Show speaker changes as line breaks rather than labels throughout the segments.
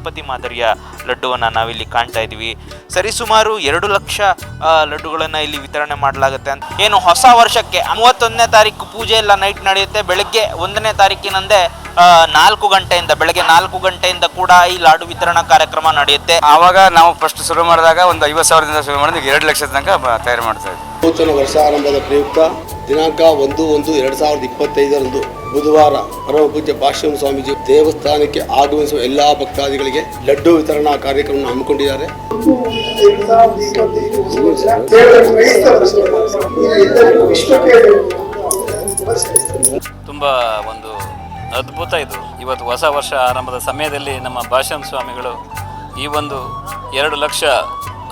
ತಿರುಪತಿ ಮಾದರಿಯ ಲಡ್ಡುವನ್ನು ನಾವಿಲ್ಲಿ ಕಾಣ್ತಾ ಇದ್ದೀವಿ. ಸರಿಸುಮಾರು ಎರಡು ಲಕ್ಷ ಲಡ್ಡುಗಳನ್ನು ಇಲ್ಲಿ ವಿತರಣೆ ಮಾಡಲಾಗುತ್ತೆ ಅಂತ. ಏನು ಹೊಸ ವರ್ಷಕ್ಕೆ ಮೂವತ್ತೊಂದನೇ ತಾರೀಕು ಪೂಜೆ ಎಲ್ಲ ನೈಟ್ ನಡೆಯುತ್ತೆ. ಬೆಳಗ್ಗೆ ಒಂದನೇ ತಾರೀಕಿನಂದೇ ನಾಲ್ಕು ಗಂಟೆಯಿಂದ ಬೆಳಗ್ಗೆ ನಾಲ್ಕು ಗಂಟೆಯಿಂದ ಕೂಡ ಈ ಲಾಡು ವಿತರಣಾ ಕಾರ್ಯಕ್ರಮ ನಡೆಯುತ್ತೆ.
ಆವಾಗ ನಾವು ಫಸ್ಟ್ ಶುರು ಮಾಡಿದಾಗ ಒಂದು ಐವತ್ತು ಸಾವಿರದಿಂದ ಶುರು ಮಾಡಿದಾಗ ಎರಡು ಲಕ್ಷದ ತನಕ ಬ- ತಯಾರು ಮಾಡ್ತಾ ಇದ್ದೀವಿ
ನೂತನ ವರ್ಷಾರಂಭದ ಪ್ರಯುಕ್ತ ದಿನಾಂಕ ಒಂದು ಒಂದು ಎರಡು ಸಾವಿರದ ಇಪ್ಪತ್ತೈದರಂದು ಬುಧವಾರ ಪರಮ ಪೂಜ್ಯ ಭಾಷ್ಯಂ ಸ್ವಾಮೀಜಿ ದೇವಸ್ಥಾನಕ್ಕೆ ಆಗಮಿಸುವ ಎಲ್ಲಾ ಭಕ್ತಾದಿಗಳಿಗೆ ಲಡ್ಡು ವಿತರಣಾ ಕಾರ್ಯಕ್ರಮ ಹಮ್ಮಿಕೊಂಡಿದ್ದಾರೆ.
ತುಂಬ ಒಂದು ಅದ್ಭುತ ಇದು. ಇವತ್ತು ಹೊಸ ವರ್ಷ ಆರಂಭದ ಸಮಯದಲ್ಲಿ ನಮ್ಮ ಭಾಷ್ಯಂ ಸ್ವಾಮಿಗಳು ಈ ಒಂದು ಎರಡು ಲಕ್ಷ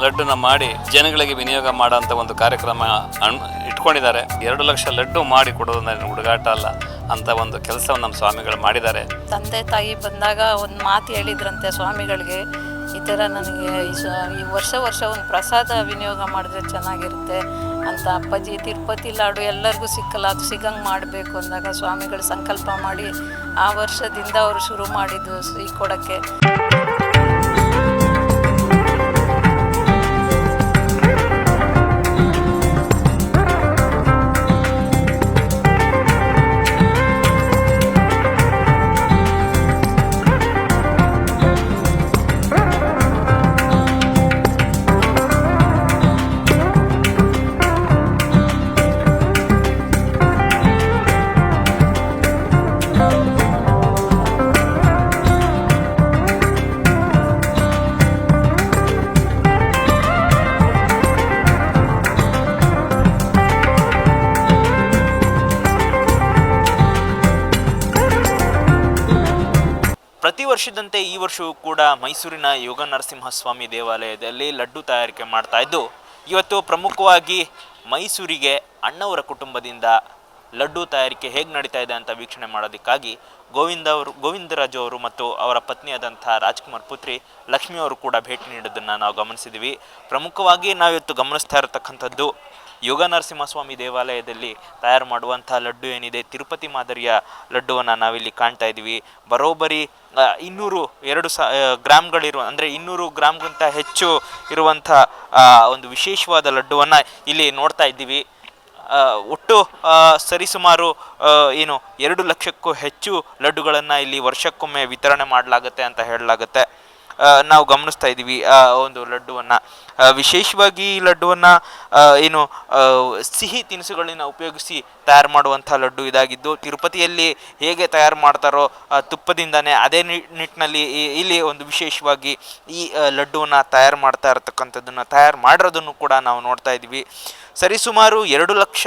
ಲಡ್ಡುನ ಮಾಡಿ ಜನಗಳಿಗೆ ವಿನಿಯೋಗ ಮಾಡುವಂತ ಒಂದು ಕಾರ್ಯಕ್ರಮ ಇಟ್ಕೊಂಡಿದ್ದಾರೆ. ಎರಡು ಲಕ್ಷ ಲಡ್ಡು ಮಾಡಿ ಕೊಡೋದು ಹುಡುಗಾಟ ಅಲ್ಲ ಅಂತ ಒಂದು ಕೆಲಸವನ್ನು ನಮ್ಮ ಸ್ವಾಮಿಗಳು ಮಾಡಿದ್ದಾರೆ.
ತಂದೆ ತಾಯಿ ಬಂದಾಗ ಒಂದು ಮಾತು ಹೇಳಿದ್ರಂತೆ ಸ್ವಾಮಿಗಳಿಗೆ, ಈ ಥರ ನನಗೆ ಈ ವರ್ಷ ವರ್ಷ ಒಂದು ಪ್ರಸಾದ ವಿನಿಯೋಗ ಮಾಡಿದ್ರೆ ಚೆನ್ನಾಗಿರುತ್ತೆ ಅಂತ ಅಪ್ಪಾಜಿ, ತಿರುಪತಿ ಲಾಡು ಎಲ್ಲರಿಗೂ ಸಿಕ್ಕಲ್ಲ, ಅದು ಸಿಗಂಗೆ ಮಾಡಬೇಕು ಅಂದಾಗ ಸ್ವಾಮಿಗಳು ಸಂಕಲ್ಪ ಮಾಡಿ ಆ ವರ್ಷದಿಂದ ಅವರು ಶುರು ಮಾಡಿದ್ದು ಈ ಕೊಡೋಕ್ಕೆ.
ಪ್ರತಿ ವರ್ಷದಂತೆ ಈ ವರ್ಷವೂ ಕೂಡ ಮೈಸೂರಿನ ಯೋಗ ನರಸಿಂಹಸ್ವಾಮಿ ದೇವಾಲಯದಲ್ಲಿ ಲಡ್ಡು ತಯಾರಿಕೆ ಮಾಡ್ತಾ ಇದ್ದು, ಇವತ್ತು ಪ್ರಮುಖವಾಗಿ ಮೈಸೂರಿಗೆ ಅಣ್ಣವರ ಕುಟುಂಬದಿಂದ ಲಡ್ಡು ತಯಾರಿಕೆ ಹೇಗೆ ನಡೀತಾ ಇದೆ ಅಂತ ವೀಕ್ಷಣೆ ಮಾಡೋದಕ್ಕಾಗಿ ಗೋವಿಂದ ಅವರು ಗೋವಿಂದರಾಜು ಅವರು ಮತ್ತು ಅವರ ಪತ್ನಿಯಾದಂಥ ರಾಜ್ಕುಮಾರ್ ಪುತ್ರಿ ಲಕ್ಷ್ಮಿ ಅವರು ಕೂಡ ಭೇಟಿ ನೀಡೋದನ್ನು ನಾವು ಗಮನಿಸಿದ್ದೀವಿ ಪ್ರಮುಖವಾಗಿ ನಾವಿವತ್ತು ಗಮನಿಸ್ತಾ ಇರತಕ್ಕಂಥದ್ದು ಯೋಗ ನರಸಿಂಹಸ್ವಾಮಿ ದೇವಾಲಯದಲ್ಲಿ ತಯಾರು ಮಾಡುವಂಥ ಲಡ್ಡು ಏನಿದೆ, ತಿರುಪತಿ ಮಾದರಿಯ ಲಡ್ಡುವನ್ನು ನಾವಿಲ್ಲಿ ಕಾಣ್ತಾ ಇದ್ದೀವಿ. ಬರೋಬ್ಬರಿ ಇನ್ನೂರು, ಎರಡು ಸಾ ಗ್ರಾಮ್ಗಳಿರುವ ಅಂದರೆ ಇನ್ನೂರು ಗ್ರಾಮ್ಗಿಂತ ಹೆಚ್ಚು ಇರುವಂಥ ಒಂದು ವಿಶೇಷವಾದ ಲಡ್ಡುವನ್ನು ಇಲ್ಲಿ ನೋಡ್ತಾ ಇದ್ದೀವಿ. ಒಟ್ಟು ಸರಿಸುಮಾರು ಏನು, ಎರಡು ಲಕ್ಷಕ್ಕೂ ಹೆಚ್ಚು ಲಡ್ಡುಗಳನ್ನು ಇಲ್ಲಿ ವರ್ಷಕ್ಕೊಮ್ಮೆ ವಿತರಣೆ ಮಾಡಲಾಗುತ್ತೆ ಅಂತ ಹೇಳಲಾಗುತ್ತೆ. ನಾವು ಗಮನಿಸ್ತಾ ಇದ್ದೀವಿ, ಆ, ಒಂದು ಲಡ್ಡುವನ್ನು. ವಿಶೇಷವಾಗಿ ಈ ಲಡ್ಡುವನ್ನು ಏನು ಸಿಹಿ ತಿನಿಸುಗಳನ್ನ ಉಪಯೋಗಿಸಿ ತಯಾರು ಮಾಡುವಂಥ ಲಡ್ಡು ಇದಾಗಿದ್ದು, ತಿರುಪತಿಯಲ್ಲಿ ಹೇಗೆ ತಯಾರು ಮಾಡ್ತಾರೋ ತುಪ್ಪದಿಂದನೇ ಅದೇ ನಿಟ್ಟಿನಲ್ಲಿ ಇಲ್ಲಿ ಒಂದು ವಿಶೇಷವಾಗಿ ಈ ಲಡ್ಡುವನ್ನು ತಯಾರು ಮಾಡ್ತಾ ಇರತಕ್ಕಂಥದ್ದನ್ನು ತಯಾರು ಮಾಡಿರೋದನ್ನು ಕೂಡ ನಾವು ನೋಡ್ತಾ ಇದ್ದೀವಿ. ಸರಿಸುಮಾರು ಎರಡು ಲಕ್ಷ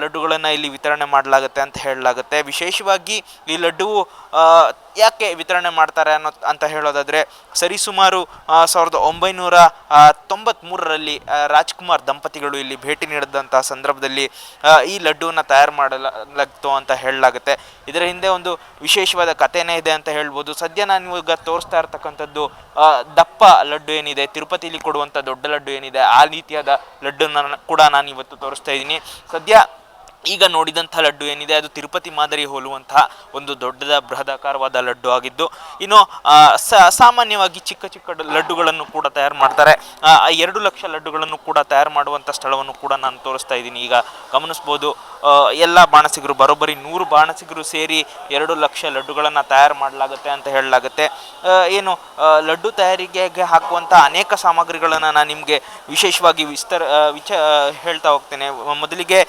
ಲಡ್ಡುಗಳನ್ನು ಇಲ್ಲಿ ವಿತರಣೆ ಮಾಡಲಾಗುತ್ತೆ ಅಂತ ಹೇಳಲಾಗುತ್ತೆ. ವಿಶೇಷವಾಗಿ ಈ ಲಡ್ಡುವು ಯಾಕೆ ವಿತರಣೆ ಮಾಡ್ತಾರೆ ಅನ್ನೋ, ಅಂತ ಹೇಳೋದಾದರೆ ಸರಿಸುಮಾರು ಸಾವಿರದ ಒಂಬೈನೂರ ತೊಂಬತ್ತ್ಮೂರರಲ್ಲಿ ರಾಜ್ಕುಮಾರ್ ದಂಪತಿಗಳು ಇಲ್ಲಿ ಭೇಟಿ ನೀಡಿದಂಥ ಸಂದರ್ಭದಲ್ಲಿ ಈ ಲಡ್ಡುವನ್ನು ತಯಾರು ಮಾಡಲಾಗ್ತು ಅಂತ ಹೇಳಲಾಗುತ್ತೆ. ಇದರ ಹಿಂದೆ ಒಂದು ವಿಶೇಷವಾದ ಕಥೆನೇ ಇದೆ ಅಂತ ಹೇಳ್ಬೋದು. ಸದ್ಯ ನಾನು ಈಗ ತೋರಿಸ್ತಾ ಇರ್ತಕ್ಕಂಥದ್ದು ದಪ್ಪ ಲಡ್ಡು ಏನಿದೆ, ತಿರುಪತಿಲಿ ಕೊಡುವಂಥ ದೊಡ್ಡ ಲಡ್ಡು ಏನಿದೆ, ಆ ರೀತಿಯಾದ ಲಡ್ಡನ್ನ ಕೂಡ ನಾನು ಇವತ್ತು ತೋರಿಸ್ತಾ ಇದ್ದೀನಿ. ಸದ್ಯ ಈಗ ನೋಡಿದಂಥ ಲಡ್ಡು ಏನಿದೆ, ಅದು ತಿರುಪತಿ ಮಾದರಿ ಹೋಲುವಂತಹ ಒಂದು ದೊಡ್ಡದ ಬೃಹದಾಕಾರವಾದ ಲಡ್ಡು ಆಗಿದ್ದು, ಇನ್ನು ಸಾಮಾನ್ಯವಾಗಿ ಚಿಕ್ಕ ಚಿಕ್ಕ ಲಡ್ಡುಗಳನ್ನು ಕೂಡ ತಯಾರು ಮಾಡ್ತಾರೆ. ಎರಡು ಲಕ್ಷ ಲಡ್ಡುಗಳನ್ನು ಕೂಡ ತಯಾರು ಮಾಡುವಂಥ ಸ್ಥಳವನ್ನು ಕೂಡ ನಾನು ತೋರಿಸ್ತಾ ಇದ್ದೀನಿ. ಈಗ ಗಮನಿಸ್ಬೋದು ಎಲ್ಲ ಬಾಣಸಿಗರು, ಬರೋಬ್ಬರಿ ನೂರು ಬಾಣಸಿಗರು ಸೇರಿ ಎರಡು ಲಕ್ಷ ಲಡ್ಡುಗಳನ್ನು ತಯಾರು ಮಾಡಲಾಗುತ್ತೆ ಅಂತ ಹೇಳಲಾಗುತ್ತೆ. ಏನು ಲಡ್ಡು ತಯಾರಿಕೆಗೆ ಹಾಕುವಂಥ ಅನೇಕ ಸಾಮಗ್ರಿಗಳನ್ನು ನಾನು ನಿಮಗೆ ವಿಶೇಷವಾಗಿ ವಿಸ್ತರ ವಿಚ ಹೇಳ್ತಾ ಹೋಗ್ತೇನೆ. ಮೊದಲಿಗೆ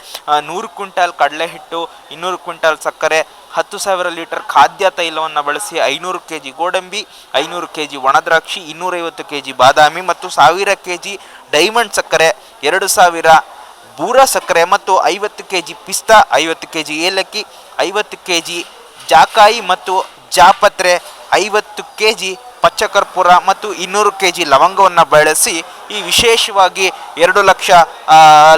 ನೂರು ಕ್ವಿಂಟಾಲ್ ಕಡಲೆ ಹಿಟ್ಟು ಇನ್ನೂರು ಕ್ವಿಂಟಾಲ್ ಸಕ್ಕರೆ, ಹತ್ತು ಸಾವಿರ ಲೀಟರ್ ಖಾದ್ಯ ತೈಲವನ್ನು ಬಳಸಿ ಐನೂರು ಕೆ ಜಿ ಗೋಡಂಬಿ, ಐನೂರು ಕೆ ಜಿ ಒಣದ್ರಾಕ್ಷಿ ಇನ್ನೂರೈವತ್ತು ಕೆ ಜಿ ಬಾದಾಮಿ ಮತ್ತು ಸಾವಿರ ಕೆ ಜಿ ಡೈಮಂಡ್ ಸಕ್ಕರೆ, ಎರಡು ಸಾವಿರ ಬೂರ ಸಕ್ಕರೆ ಮತ್ತು ಐವತ್ತು ಕೆ ಜಿ ಪಿಸ್ತಾ, ಐವತ್ತು ಕೆ ಜಿ ಏಲಕ್ಕಿ, ಐವತ್ತು ಕೆ ಜಿ ಜಾಕಾಯಿ ಮತ್ತು ಜಾಪತ್ರೆ, ಐವತ್ತು ಕೆ ಜಿ ಪಚ್ಚಕರ್ಪೂರ ಮತ್ತು ಇನ್ನೂರು ಕೆ ಜಿ ಲವಂಗವನ್ನು ಬಳಸಿ ಈ ವಿಶೇಷವಾಗಿ ಎರಡು ಲಕ್ಷ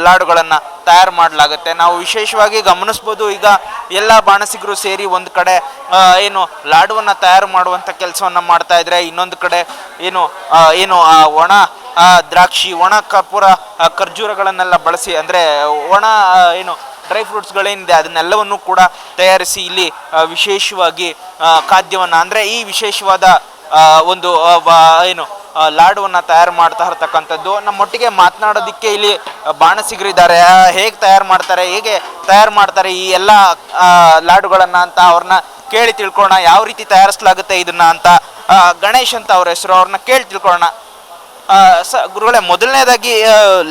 ಲಾಡುಗಳನ್ನು ತಯಾರು ಮಾಡಲಾಗುತ್ತೆ. ನಾವು ವಿಶೇಷವಾಗಿ ಗಮನಿಸ್ಬೋದು ಈಗ ಎಲ್ಲ ಬಾಣಸಿಗರು ಸೇರಿ ಒಂದು ಕಡೆ ಏನು ಲಾಡುವನ್ನು ತಯಾರು ಮಾಡುವಂಥ ಕೆಲಸವನ್ನು ಮಾಡ್ತಾ ಇದ್ರೆ ಇನ್ನೊಂದು ಕಡೆ ಏನು ಏನು, ಆ, ಒಣ ದ್ರಾಕ್ಷಿ, ಒಣ ಕರ್ಪೂರ ಖರ್ಜೂರಗಳನ್ನೆಲ್ಲ ಬಳಸಿ, ಅಂದರೆ ಒಣ ಏನು ಡ್ರೈ ಫ್ರೂಟ್ಸ್ಗಳೇನಿದೆ ಅದನ್ನೆಲ್ಲವನ್ನು ಕೂಡ ತಯಾರಿಸಿ ಇಲ್ಲಿ ವಿಶೇಷವಾಗಿ ಖಾದ್ಯವನ್ನು, ಅಂದರೆ ಈ ವಿಶೇಷವಾದ ಒಂದು ಏನು ಲಾಡುವನ್ನು ತಯಾರು ಮಾಡ್ತಾ ಇರ್ತಕ್ಕಂಥದ್ದು. ನಮ್ಮೊಟ್ಟಿಗೆ ಮಾತನಾಡೋದಕ್ಕೆ ಇಲ್ಲಿ ಬಾಣಸಿಗರಿದ್ದಾರೆ ಹೇಗೆ ತಯಾರು ಮಾಡ್ತಾರೆ, ಹೇಗೆ ತಯಾರು ಮಾಡ್ತಾರೆ ಈ ಎಲ್ಲ ಲಾಡುಗಳನ್ನು ಅಂತ ಅವ್ರನ್ನ ಕೇಳಿ ತಿಳ್ಕೊಳ್ಳೋಣ. ಯಾವ ರೀತಿ ತಯಾರಿಸ್ಲಾಗುತ್ತೆ ಇದನ್ನ ಅಂತ ಗಣೇಶ್ ಅಂತ ಅವ್ರ ಹೆಸರು ಅವ್ರನ್ನ ಕೇಳಿ ತಿಳ್ಕೊಳ್ಳೋಣ. ಸ, ಗುರುಗಳೇ, ಮೊದಲನೇದಾಗಿ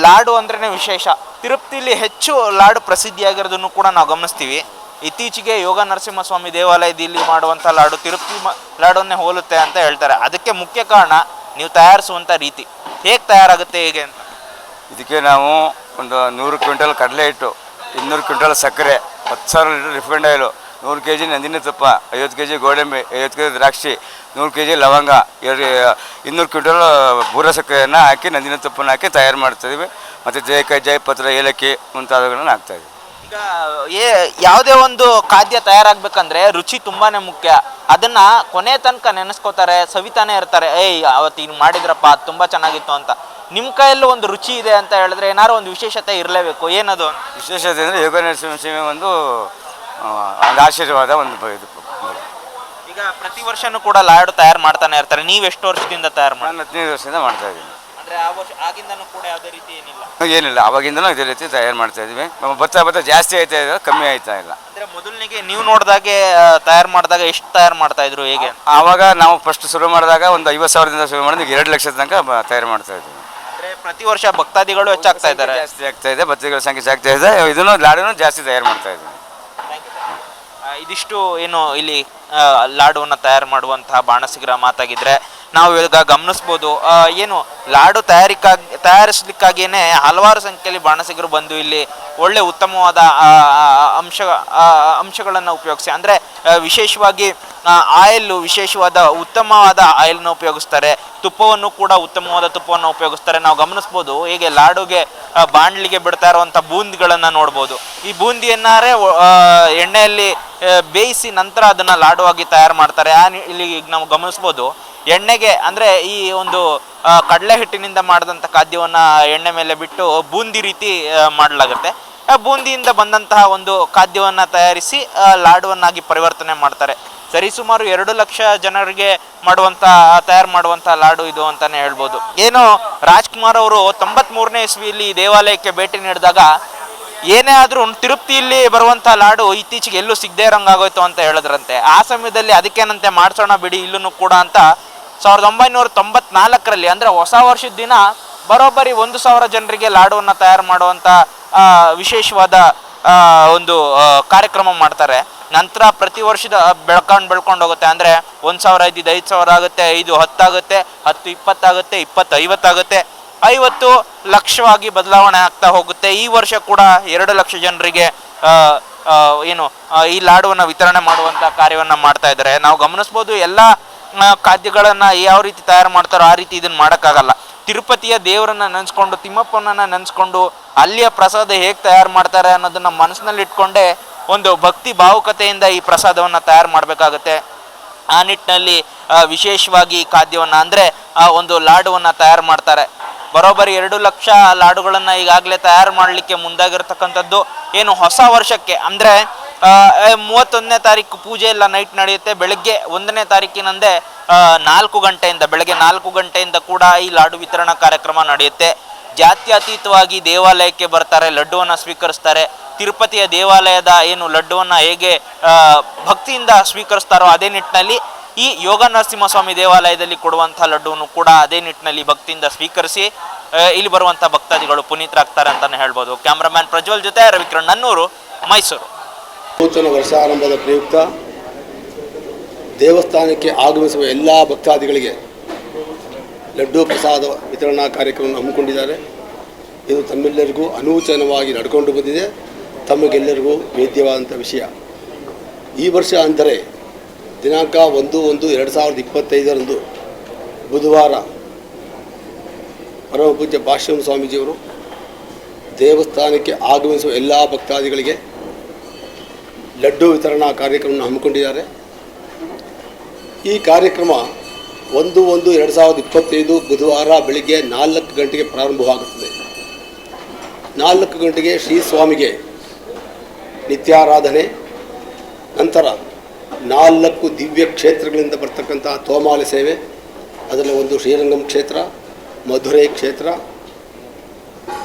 ಲಾಡು ಅಂದ್ರೇ ವಿಶೇಷ. ತಿರುಪತಿಲಿ ಹೆಚ್ಚು ಲಾಡು ಪ್ರಸಿದ್ಧಿಯಾಗಿರೋದನ್ನು ಕೂಡ ನಾವು ಗಮನಿಸ್ತೀವಿ. ಇತ್ತೀಚೆಗೆ ಯೋಗ ನರಸಿಂಹಸ್ವಾಮಿ ದೇವಾಲಯದಲ್ಲಿ ಮಾಡುವಂಥ ಲಾಡು ತಿರುಪತಿ ಮ- ಲಾಡನ್ನೇ ಹೋಲುತ್ತೆ ಅಂತ ಹೇಳ್ತಾರೆ. ಅದಕ್ಕೆ ಮುಖ್ಯ ಕಾರಣ ನೀವು ತಯಾರಿಸುವಂಥ ರೀತಿ. ಹೇಗೆ ತಯಾರಾಗುತ್ತೆ ಹೇಗೆ ಅಂತ?
ಇದಕ್ಕೆ ನಾವು ಒಂದು ನೂರು ಕ್ವಿಂಟಲ್ ಕಡಲೆ ಹಿಟ್ಟು, ಇನ್ನೂರು ಕ್ವಿಂಟಲ್ ಸಕ್ಕರೆ, ಹತ್ತು ಸಾವಿರ ಲೀಟರ್ ರಿಫೈಂಡ್ ಆಯಿಲು, ನೂರು ಕೆ ಜಿ ನಂದಿನ ತುಪ್ಪ, ಐವತ್ತು ಕೆ ಜಿ ಗೋಡಂಬಿ, ಐವತ್ತು ಕೆ ಜಿ ದ್ರಾಕ್ಷಿ, ನೂರು ಕೆ ಜಿ ಲವಂಗ, ಎರಡು, ಇನ್ನೂರು ಕ್ವಿಂಟಲ್ ಬೂರ ಸಕ್ಕರೆಯನ್ನು ಹಾಕಿ, ನಂದಿನ ತುಪ್ಪನ ಹಾಕಿ ತಯಾರು ಮಾಡ್ತಾಯಿದ್ವಿ ಮತ್ತು ಜಯಕಾಯಿ ಜಯಪತ್ರ ಏಲಕ್ಕಿ ಮುಂತಾದವುಗಳನ್ನು ಹಾಕ್ತಾಯಿದ್ವಿ
ಈಗ ಏ ಯಾವುದೇ ಒಂದು ಖಾದ್ಯ ತಯಾರಾಗಬೇಕಂದ್ರೆ ರುಚಿ ತುಂಬಾನೇ ಮುಖ್ಯ. ಅದನ್ನ ಕೊನೆ ತನಕ ನೆನೆಸ್ಕೋತಾರೆ ಸವಿತಾನೆ ಇರ್ತಾರೆ. ಏಯ್ ಅವತ್ತು ಹಿಂಗೆ ಮಾಡಿದ್ರಪ್ಪ ಅದು ತುಂಬ ಚೆನ್ನಾಗಿತ್ತು ಅಂತ. ನಿಮ್ಮ ಕೈಯಲ್ಲಿ ಒಂದು ರುಚಿ ಇದೆ ಅಂತ ಹೇಳಿದ್ರೆ ಏನಾದ್ರು ಒಂದು ವಿಶೇಷತೆ ಇರಲೇಬೇಕು ಏನದು?
ವಿಶೇಷತೆ ಅಂದರೆ ಯೋಗ ನರಸಿಂಹಸ್ವಾಮಿ ಒಂದು ಆ, ಒಂದು ಆಶೀರ್ವಾದ ಒಂದು ಬ- ಇದು
ಈಗ ಪ್ರತಿ ವರ್ಷನೂ ಕೂಡ ಲಾಡು ತಯಾರು ಮಾಡ್ತಾನೆ ಇರ್ತಾರೆ. ನೀವು ಎಷ್ಟು ವರ್ಷದಿಂದ ತಯಾರು ಮಾಡಿ
ನಾನು ಹದಿನೈದು ವರ್ಷದಿಂದ ಮಾಡ್ತಾ ಇದ್ದೀನಿ.
ಅಂದ್ರೆ ಆ ವರ್ಷ ಆಗಿಂದನೂ ಕೂಡ ಯಾವುದೇ ರೀತಿ ಏನಿಲ್ಲ.
ಏನಿಲ್ಲ ಅವಾಗಿಂದನೂ ಇದೇ ರೀತಿ ತಯಾರು ಮಾಡ್ತಾ ಇದ್ವಿ ಭತ್ತ ಭತ್ತ ಜಾಸ್ತಿ ಆಯ್ತಾ ಇದೆ ಕಮ್ಮಿ ಆಯ್ತಾ ಇಲ್ಲ.
ಅಂದ್ರೆ ಮೊದಲನಿಗೆ ನೀವು ನೋಡಿದಾಗೆ ತಯಾರು ಮಾಡಿದಾಗ ಎಷ್ಟು ತಯಾರು ಮಾಡ್ತಾ ಇದ್ರು ಹೇಗೆ?
ಆವಾಗ ನಾವು ಫಸ್ಟ್ ಶುರು ಮಾಡಿದಾಗ ಒಂದು ಐವತ್ತು ಸಾವಿರದಿಂದ ಶುರು ಮಾಡಿದ್ವಿ ಎರಡು ಲಕ್ಷದ ತನಕ ಬ- ತಯಾರು ಮಾಡ್ತಾ ಇದ್ವಿ.
ಅಂದ್ರೆ ಪ್ರತಿ ವರ್ಷ ಭಕ್ತಾದಿಗಳು ಹೆಚ್ಚಾಗ್ತಾ ಇದ್ದಾರೆ.
ಜಾಸ್ತಿ ಆಗ್ತಾ ಇದೆ ಭಕ್ತಿಗಳ ಸಂಖ್ಯೆ ಜಾಸ್ತಿ ಆಗ್ತಾ ಇದೆ ಇದನ್ನು ಲಾಡಿನೂ ಜಾಸ್ತಿ ತಯಾರು ಮಾಡ್ತಾ ಇದ್ವಿ
ಆ, ಇದಿಷ್ಟು ಏನು ಇಲ್ಲಿ ಲಾಡುವನ್ನು ತಯಾರು ಮಾಡುವಂತಹ ಬಾಣಸಿಗರ ಮಾತಾಗಿದ್ರೆ ನಾವು ಇವಾಗ ಗಮನಿಸ್ಬೋದು ಏನು ಲಾಡು ತಯಾರಿಕಾಗಿ ತಯಾರಿಸಲಿಕ್ಕಾಗಿಯೇ ಹಲವಾರು ಸಂಖ್ಯೆಯಲ್ಲಿ ಬಾಣಸಿಗರು ಬಂದು ಇಲ್ಲಿ ಒಳ್ಳೆ ಉತ್ತಮವಾದ ಅಂಶ ಅಂಶಗಳನ್ನು ಉಪಯೋಗಿಸಿ, ಅಂದರೆ ವಿಶೇಷವಾಗಿ ಆಯಿಲ್ಲು ವಿಶೇಷವಾದ ಉತ್ತಮವಾದ ಆಯಿಲ್ನ ಉಪಯೋಗಿಸ್ತಾರೆ, ತುಪ್ಪವನ್ನು ಕೂಡ ಉತ್ತಮವಾದ ತುಪ್ಪವನ್ನು ಉಪಯೋಗಿಸ್ತಾರೆ, ನಾವು ಗಮನಿಸ್ಬೋದು, ಹೀಗೆ ಲಾಡುಗೆ ಬಾಣಲಿಗೆ ಬಿಡ್ತಾ ಇರುವಂಥ ಬೂಂದಿಗಳನ್ನು ನೋಡ್ಬೋದು. ಈ ಬೂಂದಿಯನ್ನಾರೆ ಎಣ್ಣೆಯಲ್ಲಿ ಬೇಯಿಸಿ ನಂತರ ಅದನ್ನು ಲಾಡುವಾಗಿ ತಯಾರು ಮಾಡ್ತಾರೆ. ಆ ಇಲ್ಲಿ ಈಗ ನಾವು ಗಮನಿಸ್ಬೋದು ಎಣ್ಣೆಗೆ ಅಂದರೆ ಈ ಒಂದು ಕಡಲೆ ಹಿಟ್ಟಿನಿಂದ ಮಾಡಿದಂಥ ಖಾದ್ಯವನ್ನು ಎಣ್ಣೆ ಮೇಲೆ ಬಿಟ್ಟು ಬೂಂದಿ ರೀತಿ ಮಾಡಲಾಗುತ್ತೆ. ಬೂಂದಿಯಿಂದ ಬಂದಂತಹ ಒಂದು ಖಾದ್ಯವನ್ನು ತಯಾರಿಸಿ ಆ, ಲಾಡುವನ್ನಾಗಿ ಪರಿವರ್ತನೆ ಮಾಡ್ತಾರೆ. ಸರಿಸುಮಾರು ಎರಡು ಲಕ್ಷ ಜನರಿಗೆ ಮಾಡುವಂಥ ತಯಾರು ಮಾಡುವಂಥ ಲಾಡು ಇದು ಅಂತಾನೆ ಹೇಳ್ಬೋದು. ಏನು ರಾಜ್ಕುಮಾರ್ ಅವರು ತೊಂಬತ್ಮೂರನೇ ಇಸ್ವಿಯಲ್ಲಿ ಈ ದೇವಾಲಯಕ್ಕೆ ಭೇಟಿ ನೀಡಿದಾಗ ಏನೇ ಆದ್ರೂ ತಿರುಪ್ತಿಯಲ್ಲಿ ಬರುವಂಥ ಲಾಡು ಇತ್ತೀಚೆಗೆ ಎಲ್ಲೂ ಸಿಗದೇ ಇರೋಂಗಾಗೋಯ್ತು ಅಂತ ಹೇಳಿದ್ರಂತೆ. ಆ ಸಮಯದಲ್ಲಿ ಅದಕ್ಕೇನಂತೆ ಮಾಡ್ಸೋಣ ಬಿಡಿ ಇಲ್ಲೂ ಕೂಡ ಅಂತ ಸಾವಿರದ ಒಂಬೈನೂರ ತೊಂಬತ್ನಾಲ್ಕರಲ್ಲಿ ಅಂದರೆ ಹೊಸ ವರ್ಷದ ದಿನ ಬರೋಬ್ಬರಿ ಒಂದು ಸಾವಿರ ಜನರಿಗೆ ಲಾಡುವನ್ನು ತಯಾರು ಮಾಡುವಂಥ ಆ, ವಿಶೇಷವಾದ ಒಂದು ಕಾರ್ಯಕ್ರಮ ಮಾಡ್ತಾರೆ. ನಂತರ ಪ್ರತಿ ವರ್ಷದ ಬೆಳ್ಕೊಂಡು ಬೆಳ್ಕೊಂಡು ಹೋಗುತ್ತೆ. ಅಂದರೆ ಒಂದು ಸಾವಿರ ಐದು ಐದು ಸಾವಿರ ಆಗುತ್ತೆ ಐದು ಹತ್ತಾಗುತ್ತೆ ಹತ್ತು ಇಪ್ಪತ್ತಾಗುತ್ತೆ ಇಪ್ಪತ್ತು ಐವತ್ತಾಗುತ್ತೆ ಐವತ್ತು ಲಕ್ಷವಾಗಿ ಬದಲಾವಣೆ ಆಗ್ತಾ ಹೋಗುತ್ತೆ. ಈ ವರ್ಷ ಕೂಡ ಎರಡು ಲಕ್ಷ ಜನರಿಗೆ ಆ, ಆ, ಏನು ಈ ಲಾಡುವನ್ನು ವಿತರಣೆ ಮಾಡುವಂಥ ಕಾರ್ಯವನ್ನು ಮಾಡ್ತಾ ಇದ್ದಾರೆ. ನಾವು ಗಮನಿಸ್ಬೋದು ಎಲ್ಲ ಖಾದ್ಯಗಳನ್ನು ಯಾವ ರೀತಿ ತಯಾರು ಮಾಡ್ತಾರೋ ಆ ರೀತಿ ಇದನ್ನು ಮಾಡೋಕ್ಕಾಗಲ್ಲ. ತಿರುಪತಿಯ ದೇವರನ್ನ ನೆನೆಸ್ಕೊಂಡು ತಿಮ್ಮಪ್ಪನನ್ನ ನೆನೆಸ್ಕೊಂಡು ಅಲ್ಲಿಯ ಪ್ರಸಾದ ಹೇಗೆ ತಯಾರು ಮಾಡ್ತಾರೆ ಅನ್ನೋದನ್ನ ಮನಸ್ಸಿನಲ್ಲಿ ಇಟ್ಕೊಂಡೇ ಒಂದು ಭಕ್ತಿ ಭಾವುಕತೆಯಿಂದ ಈ ಪ್ರಸಾದವನ್ನು ತಯಾರು ಮಾಡಬೇಕಾಗತ್ತೆ. ಆ ನಿಟ್ಟಿನಲ್ಲಿ ಆ, ವಿಶೇಷವಾಗಿ ಖಾದ್ಯವನ್ನು ಅಂದರೆ ಒಂದು ಲಾಡುವನ್ನು ತಯಾರು ಮಾಡ್ತಾರೆ. ಬರೋಬ್ಬರಿ ಎರಡು ಲಕ್ಷ ಲಾಡುಗಳನ್ನು ಈಗಾಗಲೇ ತಯಾರು ಮಾಡಲಿಕ್ಕೆ ಮುಂದಾಗಿರ್ತಕ್ಕಂಥದ್ದು. ಏನು ಹೊಸ ವರ್ಷಕ್ಕೆ ಅಂದರೆ ಮೂವತ್ತೊಂದನೇ ತಾರೀಕು ಪೂಜೆ ಎಲ್ಲ ನೈಟ್ ನಡೆಯುತ್ತೆ. ಬೆಳಗ್ಗೆ ಒಂದನೇ ತಾರೀಕಿನಂದೇ ನಾಲ್ಕು ಗಂಟೆಯಿಂದ, ಬೆಳಗ್ಗೆ ನಾಲ್ಕು ಗಂಟೆಯಿಂದ ಕೂಡ ಈ ಲಾಡು ವಿತರಣಾ ಕಾರ್ಯಕ್ರಮ ನಡೆಯುತ್ತೆ. ಜಾತ್ಯತೀತವಾಗಿ ದೇವಾಲಯಕ್ಕೆ ಬರ್ತಾರೆ, ಲಡ್ಡುವನ್ನು ಸ್ವೀಕರಿಸ್ತಾರೆ. ತಿರುಪತಿಯ ದೇವಾಲಯದ ಏನು ಲಡ್ಡುವನ್ನು ಹೇಗೆ ಭಕ್ತಿಯಿಂದ ಸ್ವೀಕರಿಸ್ತಾರೋ ಅದೇ ನಿಟ್ಟಿನಲ್ಲಿ ಈ ಯೋಗ ನರಸಿಂಹಸ್ವಾಮಿ ದೇವಾಲಯದಲ್ಲಿ ಕೊಡುವಂಥ ಲಡ್ಡುವನ್ನು ಕೂಡ ಅದೇ ನಿಟ್ಟಿನಲ್ಲಿ ಭಕ್ತಿಯಿಂದ ಸ್ವೀಕರಿಸಿ ಇಲ್ಲಿ ಬರುವಂಥ ಭಕ್ತಾದಿಗಳು ಪುನೀತರಾಗ್ತಾರೆ ಅಂತಲೇ ಹೇಳ್ಬೋದು. ಕ್ಯಾಮ್ರಾಮ್ಯಾನ್ ಪ್ರಜ್ವಲ್ ಜೊತೆ ರವಿಕಿರಣ್, ನನ್ನೂರು, ಮೈಸೂರು.
ನೂತನ ವರ್ಷಾರಂಭದ ಪ್ರಯುಕ್ತ ದೇವಸ್ಥಾನಕ್ಕೆ ಆಗಮಿಸುವ ಎಲ್ಲ ಭಕ್ತಾದಿಗಳಿಗೆ ಲಡ್ಡು ಪ್ರಸಾದ ವಿತರಣಾ ಕಾರ್ಯಕ್ರಮವನ್ನು ಹಮ್ಮಿಕೊಂಡಿದ್ದಾರೆ. ಇದು ತಮ್ಮೆಲ್ಲರಿಗೂ ಅನೂಚನವಾಗಿ ನಡ್ಕೊಂಡು ಬಂದಿದೆ. ತಮಗೆಲ್ಲರಿಗೂ ವೇದ್ಯವಾದಂಥ ವಿಷಯ. ಈ ವರ್ಷ ಅಂದರೆ ದಿನಾಂಕ ಒಂದು ಒಂದು ಎರಡು ಸಾವಿರದ ಇಪ್ಪತ್ತೈದರಂದು ಬುಧವಾರ ಪರಮ ಪೂಜ್ಯ ಭಾಷ್ಯಂ ಸ್ವಾಮೀಜಿಯವರು ದೇವಸ್ಥಾನಕ್ಕೆ ಆಗಮಿಸುವ ಎಲ್ಲ ಭಕ್ತಾದಿಗಳಿಗೆ ಲಡ್ಡು ವಿತರಣಾ ಕಾರ್ಯಕ್ರಮವನ್ನು ಹಮ್ಮಿಕೊಂಡಿದ್ದಾರೆ. ಈ ಕಾರ್ಯಕ್ರಮ ಒಂದು ಒಂದು ಎರಡು ಸಾವಿರದ ಇಪ್ಪತ್ತೈದು ಬುಧವಾರ ಬೆಳಿಗ್ಗೆ ನಾಲ್ಕು ಗಂಟೆಗೆ ಪ್ರಾರಂಭವಾಗುತ್ತದೆ. ನಾಲ್ಕು ಗಂಟೆಗೆ ಶ್ರೀ ಸ್ವಾಮಿಗೆ ನಿತ್ಯಾರಾಧನೆ, ನಂತರ ನಾಲ್ಕು ನಾಲ್ಕು ದಿವ್ಯ ಕ್ಷೇತ್ರಗಳಿಂದ ಬರ್ತಕ್ಕಂಥ ತೋಮಾಲೆ ಸೇವೆ, ಅದರಲ್ಲಿ ಒಂದು ಶ್ರೀರಂಗಂ ಕ್ಷೇತ್ರ, ಮಧುರೈ ಕ್ಷೇತ್ರ,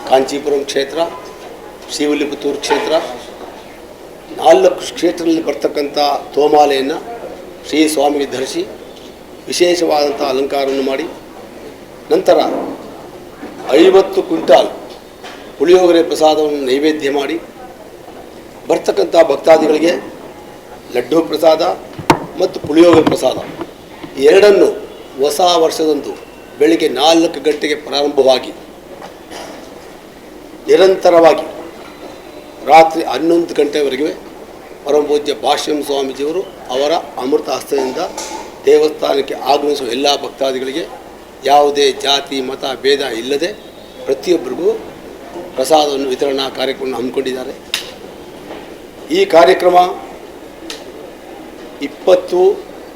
ಕಾಂಚೀಪುರಂ ಕ್ಷೇತ್ರ ಶಿವಲಿಪುತ್ತೂರು ಕ್ಷೇತ್ರ. ನಾಲ್ಕು ಕ್ಷೇತ್ರದಲ್ಲಿ ಬರ್ತಕ್ಕಂಥ ತೋಮಾಲೆಯನ್ನು ಶ್ರೀ ಸ್ವಾಮಿಗೆ ಧರಿಸಿ ವಿಶೇಷವಾದಂಥ ಅಲಂಕಾರವನ್ನು ಮಾಡಿ, ನಂತರ ಐವತ್ತು ಕ್ವಿಂಟಾಲ್ ಪುಳಿಯೋಗರೆ ಪ್ರಸಾದವನ್ನು ನೈವೇದ್ಯ ಮಾಡಿ ಬರ್ತಕ್ಕಂಥ ಭಕ್ತಾದಿಗಳಿಗೆ ಲಡ್ಡು ಪ್ರಸಾದ ಮತ್ತು ಪುಳಿಯೋಗರೆ ಪ್ರಸಾದ. ಎರಡನ್ನು ಹೊಸ ವರ್ಷದಂದು ಬೆಳಿಗ್ಗೆ ನಾಲ್ಕು ಗಂಟೆಗೆ ಪ್ರಾರಂಭವಾಗಿ ನಿರಂತರವಾಗಿ ರಾತ್ರಿ ಹನ್ನೊಂದು ಗಂಟೆವರೆಗೆ ಪರಮಪೂಜ್ಯ ಭಾಷ್ಯಂ ಸ್ವಾಮೀಜಿಯವರು ಅವರ ಅಮೃತ ಹಸ್ತದಿಂದ ದೇವಸ್ಥಾನಕ್ಕೆ ಆಗಮಿಸುವ ಎಲ್ಲ ಭಕ್ತಾದಿಗಳಿಗೆ ಯಾವುದೇ ಜಾತಿ, ಮತ, ಭೇದ ಇಲ್ಲದೆ ಪ್ರತಿಯೊಬ್ಬರಿಗೂ ಪ್ರಸಾದವನ್ನು ವಿತರಣಾ ಕಾರ್ಯಕ್ರಮವನ್ನು ಹಮ್ಮಿಕೊಂಡಿದ್ದಾರೆ. ಈ ಕಾರ್ಯಕ್ರಮ ಇಪ್ಪತ್ತು,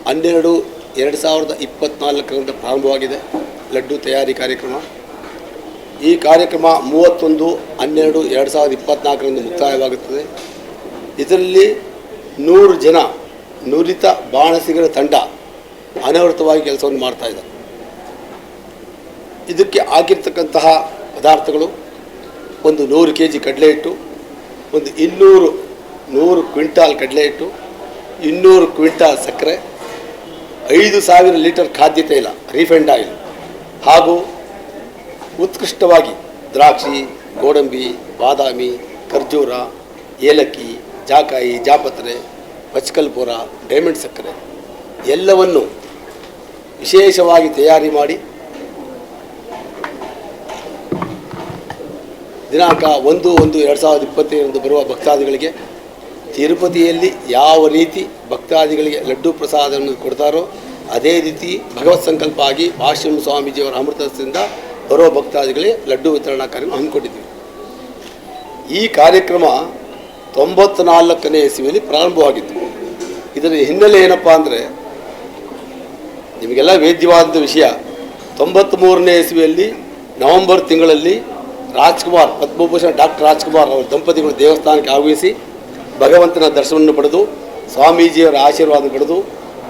ಹನ್ನೆರಡು, ಎರಡು ಸಾವಿರದ ಇಪ್ಪತ್ತ್ನಾಲ್ಕರಿಂದ ಪ್ರಾರಂಭವಾಗಿದೆ ಲಡ್ಡು ತಯಾರಿ ಕಾರ್ಯಕ್ರಮ. ಈ ಕಾರ್ಯಕ್ರಮ ಮೂವತ್ತೊಂದು, ಹನ್ನೆರಡು, ಎರಡು ಸಾವಿರದ ಇಪ್ಪತ್ತ್ನಾಲ್ಕರಿಂದ ಮುಕ್ತಾಯವಾಗುತ್ತದೆ. ಇದರಲ್ಲಿ ನೂರು ಜನ ನುರಿತ ಬಾಣಸಿಗರ ತಂಡ ಅನವೃತವಾಗಿ ಕೆಲಸವನ್ನು ಮಾಡ್ತಾ ಇದ್ದಾರೆ. ಇದಕ್ಕೆ ಆಗಿರ್ತಕ್ಕಂತಹ ಪದಾರ್ಥಗಳು ಒಂದು ನೂರು ಕೆ ಜಿ ಕಡಲೆ ಹಿಟ್ಟು ಒಂದು ಇನ್ನೂರು, ನೂರು ಕ್ವಿಂಟಾಲ್ ಕಡಲೆ ಹಿಟ್ಟು ಇನ್ನೂರು ಕ್ವಿಂಟಾಲ್ ಸಕ್ಕರೆ, ಐದು ಸಾವಿರ ಲೀಟರ್ ಖಾದ್ಯ ತೈಲ ರೀಫೈಂಡ್ ಆಯಿಲ್ ಹಾಗೂ ಉತ್ಕೃಷ್ಟವಾಗಿ ದ್ರಾಕ್ಷಿ, ಗೋಡಂಬಿ, ಬಾದಾಮಿ, ಖರ್ಜೂರ, ಏಲಕ್ಕಿ, ಜಾಕಾಯಿ, ಜಾಪತ್ರೆ ಪಚ್ಕಲ್ಪುರ ಡೈಮಂಡ್ ಸಕ್ಕರೆ ಎಲ್ಲವನ್ನು ವಿಶೇಷವಾಗಿ ತಯಾರಿ ಮಾಡಿ ದಿನಾಂಕ ಒಂದು ಒಂದು ಎರಡು ಸಾವಿರದ ಇಪ್ಪತ್ತೈದರಂದು ಬರುವ ಭಕ್ತಾದಿಗಳಿಗೆ ತಿರುಪತಿಯಲ್ಲಿ ಯಾವ ರೀತಿ ಭಕ್ತಾದಿಗಳಿಗೆ ಲಡ್ಡು ಪ್ರಸಾದವನ್ನು ಕೊಡ್ತಾರೋ ಅದೇ ರೀತಿ ಭಗವತ್ ಸಂಕಲ್ಪ ಆಗಿ ಭಾಷ್ಯಂ ಸ್ವಾಮೀಜಿಯವರ ಅಮೃತದಿಂದ ಬರೋ ಭಕ್ತಾದಿಗಳಿಗೆ ಲಡ್ಡು ವಿತರಣಾ ಕಾರ್ಯಕ್ರಮ ಹಮ್ಮಿಕೊಂಡಿದ್ದೀವಿ ಈ ಕಾರ್ಯಕ್ರಮ ತೊಂಬತ್ನಾಲ್ಕನೇ ಇಸ್ವಿಯಲ್ಲಿ ಪ್ರಾರಂಭವಾಗಿತ್ತು. ಇದರ ಹಿನ್ನೆಲೆ ಏನಪ್ಪ ಅಂದರೆ ನಿಮಗೆಲ್ಲ ವೇದ್ಯವಾದ ವಿಷಯ. ತೊಂಬತ್ತ್ಮೂರನೇ ಇಸ್ವಿಯಲ್ಲಿ ನವೆಂಬರ್ ತಿಂಗಳಲ್ಲಿ ರಾಜ್ಕುಮಾರ್, ಪದ್ಮಭೂಷಣ ಡಾಕ್ಟರ್ ರಾಜ್ಕುಮಾರ್ ಅವರ ದಂಪತಿಗಳು ದೇವಸ್ಥಾನಕ್ಕೆ ಆಗಮಿಸಿ ಭಗವಂತನ ದರ್ಶನವನ್ನು ಪಡೆದು ಸ್ವಾಮೀಜಿಯವರ ಆಶೀರ್ವಾದ ಪಡೆದು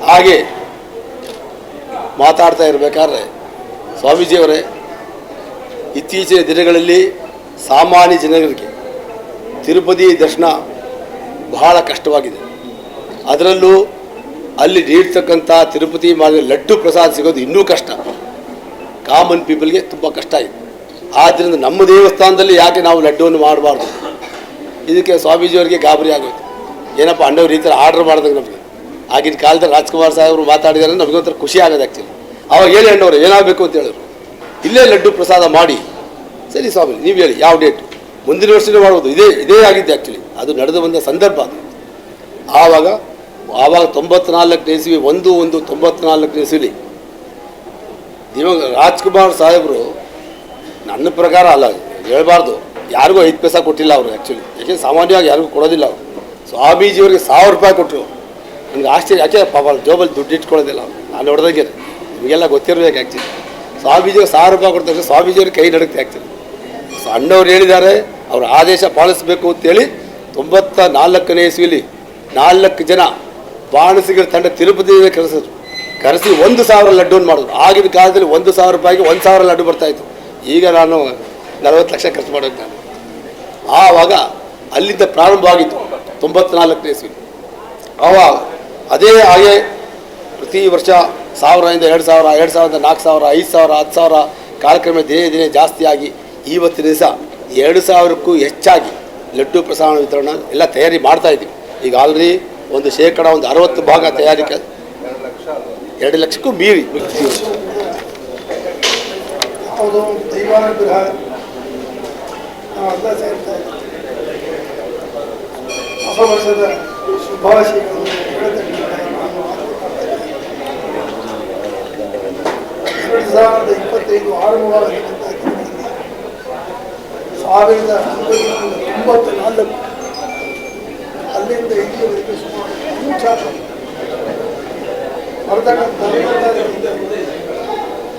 ಹಾಗೆ ಮಾತಾಡ್ತಾ ಇರಬೇಕಾದ್ರೆ ಸ್ವಾಮೀಜಿಯವರೇ, ಇತ್ತೀಚಿನ ದಿನಗಳಲ್ಲಿ ಸಾಮಾನ್ಯ ಜನಗಳಿಗೆ ತಿರುಪತಿ ದರ್ಶನ ಬಹಳ ಕಷ್ಟವಾಗಿದೆ. ಅದರಲ್ಲೂ ಅಲ್ಲಿ ನೀಡ್ತಕ್ಕಂಥ ತಿರುಪತಿ ಮಾಡಿದ ಲಡ್ಡು ಪ್ರಸಾದ ಸಿಗೋದು ಇನ್ನೂ ಕಷ್ಟ. ಕಾಮನ್ ಪೀಪಲ್ಗೆ ತುಂಬ ಕಷ್ಟ ಇದೆ ಆದ್ದರಿಂದ ನಮ್ಮ ದೇವಸ್ಥಾನದಲ್ಲಿ ಯಾಕೆ ನಾವು ಲಡ್ಡುವನ್ನು ಮಾಡಬಾರ್ದು? ಇದಕ್ಕೆ ಸ್ವಾಮೀಜಿಯವರಿಗೆ ಗಾಬರಿ ಆಗೋಯ್ತು. ಏನಪ್ಪ ಅಂಡವ್ರ ಈ ಥರ ಆರ್ಡರ್ ಮಾಡಿದಾಗ ನಮಗೆ. ಆಗಿನ ಕಾಲದಲ್ಲಿ ರಾಜ್ಕುಮಾರ್ ಸಾಹೇಬರು ಮಾತಾಡಿದಾರೆ ಒಂಥರ ಖುಷಿ ಆಗೋದು ಆ್ಯಕ್ಚುಲಿ ಅವಾಗ ಹೇಳಿ ಅಣ್ಣವ್ರು, ಏನಾಗಬೇಕು ಅಂತ ಹೇಳಿದ್ರು. ಇಲ್ಲೇ ಲಡ್ಡು ಪ್ರಸಾದ ಮಾಡಿ. ಸರಿ ಸ್ವಾಮಿ ನೀವು ಹೇಳಿ, ಯಾವ ಡೇಟು ಮುಂದಿನ ವರ್ಷನೇ ಮಾಡ್ಬೋದು. ಇದೇ ಇದೇ ಆಗಿದ್ದೆ ಆ್ಯಕ್ಚುಲಿ ಅದು ನಡೆದು ಬಂದ ಸಂದರ್ಭ ಅದು. ಆವಾಗ ಆವಾಗ ತೊಂಬತ್ನಾಲ್ಕನೇ ಇಸ್ವಿ, ಒಂದು ಒಂದು, ತೊಂಬತ್ನಾಲ್ಕನೇ ಇಸ್ವಿಲಿ ಇವಾಗ ರಾಜ್ಕುಮಾರ್ ಸಾಹೇಬರು ನನ್ನ ಪ್ರಕಾರ ಅಲ್ಲ, ಹೇಳ್ಬಾರ್ದು. ಯಾರಿಗೂ ಐದು ಪೈಸಾ ಕೊಟ್ಟಿಲ್ಲ ಅವರು ಆ್ಯಕ್ಚುಲಿ ಯಾಕೆ ಸಾಮಾನ್ಯವಾಗಿ ಯಾರಿಗೂ ಕೊಡೋದಿಲ್ಲ ಅವರು. ಸ್ವಾಮೀಜಿಯವ್ರಿಗೆ ಸಾವಿರ ರೂಪಾಯಿ ಕೊಟ್ಟರು. ನನಗೆ ಆಶ್ಚರ್ಯ, ಯಾಕೆ ಪಾಪ ಜೋಬಲ್ಲಿ ದುಡ್ಡು ಇಟ್ಕೊಳ್ಳೋದಿಲ್ಲ ನಾನು ನೋಡ್ದಂಗೆ ನಿಮಗೆಲ್ಲ ಗೊತ್ತಿರಬೇಕು ಆ್ಯಕ್ಚುಲಿ ಸ್ವಾಮೀಜಿಯವ್ರಿಗೆ ಸಾವಿರ ರೂಪಾಯಿ ಕೊಡ್ತಾರೆ ಸ್ವಾಮೀಜಿಯವ್ರಿಗೆ ಕೈ ನಡುತ್ತೆ ಆ್ಯಕ್ಚುಲಿ ಸೊ ಅಣ್ಣವ್ರು ಹೇಳಿದ್ದಾರೆ, ಅವ್ರ ಆದೇಶ ಪಾಲಿಸಬೇಕು ಅಂತೇಳಿ ತೊಂಬತ್ತ ನಾಲ್ಕನೇ ಇಸ್ವಿಲಿ ನಾಲ್ಕು ಜನ ಬಾಣಸಿಗರ ತಂಡ ತಿರುಪತಿ ಕರೆಸಿದ್ರು. ಕರೆಸಿ ಒಂದು ಸಾವಿರ ಲಡ್ಡು ಮಾಡಿದ್ರು. ಆಗಿನ ಕಾಲದಲ್ಲಿ ಒಂದು ಸಾವಿರ ರೂಪಾಯಿಗೆ ಒಂದು ಸಾವಿರ ಲಡ್ಡು ಬರ್ತಾಯಿತ್ತು ಈಗ ನಾನು ನಲವತ್ತು ಲಕ್ಷ ಖರ್ಚು ಮಾಡೋದು ನಾನು. ಆವಾಗ ಅಲ್ಲಿಂದ ಪ್ರಾರಂಭ ಆಗಿತ್ತು ತೊಂಬತ್ನಾಲ್ಕನೇ ಇಸ್ವಿ ಆವಾಗ ಅದೇ ಹಾಗೆ ಪ್ರತಿ ವರ್ಷ ಸಾವಿರದಿಂದ ಎರಡು ಸಾವಿರ, ಎರಡು ಸಾವಿರದ ನಾಲ್ಕು ಸಾವಿರ, ಐದು ಸಾವಿರ, ಹತ್ತು ಸಾವಿರ ಕಾರ್ಯಕ್ರಮ ದಿನೇ ದಿನೇ ಜಾಸ್ತಿಯಾಗಿ ಇವತ್ತಿನ ದಿವಸ ಎರಡು ಸಾವಿರಕ್ಕೂ ಹೆಚ್ಚಾಗಿ ಲಡ್ಡು ಪ್ರಸಾರ ವಿತರಣೆ ಎಲ್ಲ ತಯಾರಿ ಮಾಡ್ತಾ ಇದ್ದೀವಿ. ಈಗ ಆಲ್ರೆಡಿ ಒಂದು ಶೇಕಡ ಒಂದು ಅರವತ್ತು ಭಾಗ ತಯಾರಿ ಎರಡು ಲಕ್ಷಕ್ಕೂ ಮೀರಿ ಮುಗಿಸ್ತೀವಿ.
ಯಾವುದೋ ಒಂದು ದೈವಾನುಗ್ರಹ ನಾವೆಲ್ಲ ಸೇರ್ತಾ ಇದ್ದೀವಿ ಹೊಸ ವರ್ಷದ ಶುಭಾಶಯಗಳನ್ನು. ಎರಡು ಸಾವಿರದ ಇಪ್ಪತ್ತೈದು ಆರಂಭವಾದ ಸಾವಿರದ ತೊಂಬತ್ತ ನಾಲ್ಕು ಅಲ್ಲಿಂದ ಇಲ್ಲಿಯವರೆಗೆ ಸುಮಾರು ಅನುಚಾರ ಬರ್ತಕ್ಕಂಥ